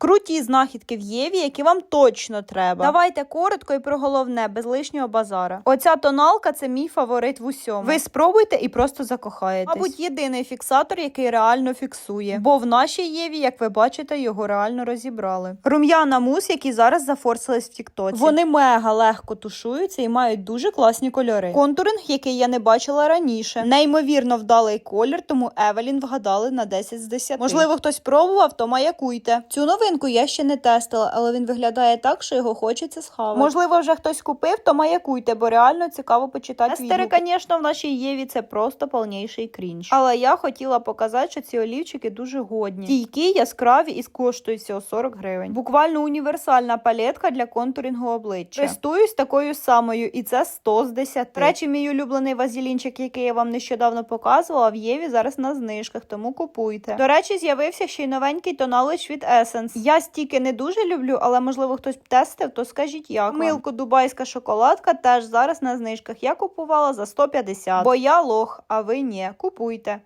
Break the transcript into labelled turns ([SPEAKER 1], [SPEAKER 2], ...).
[SPEAKER 1] Круті знахідки в Єві, які вам точно треба. Давайте коротко і про головне, без лишнього базара. Оця тоналка це мій фаворит в усьому. Ви спробуйте і просто закохаєтесь. Мабуть, єдиний фіксатор, який реально фіксує. Бо в нашій Єві, як ви бачите, його реально розібрали. Рум'яна мус, які зараз зафорсились в Тіктоці. Вони мега легко тушуються і мають дуже класні кольори. Контуринг, який я не бачила раніше. Неймовірно вдалий колір, тому Евелін вгадали на 10 з 10. Можливо, хтось пробував, то маякуйте. Цю новинку я ще не тестила, але він виглядає так, що його хочеться схавати. Можливо, вже хтось купив, то маякуйте, бо реально цікаво почитати. Тестери, звісно, в нашій Єві це просто повніший крінж. Але я хотіла показати, що ці олівчики дуже годні. Стійкі, яскраві і коштують всього 40 гривень. Буквально універсальна палетка для контурінгу обличчя. Користуюсь такою самою, і це 100 з 10. Речі, мій улюблений вазелінчик, який я вам нещодавно показувала, в Єві зараз на знижках, тому купуйте. До речі, з'явився ще й новенький тоналич від Essence. Я стільки не дуже люблю, але можливо хтось тестив, то скажіть як. Милку дубайська шоколадка теж зараз на знижках. Я купувала за 150, бо я лох, а ви ні. Купуйте.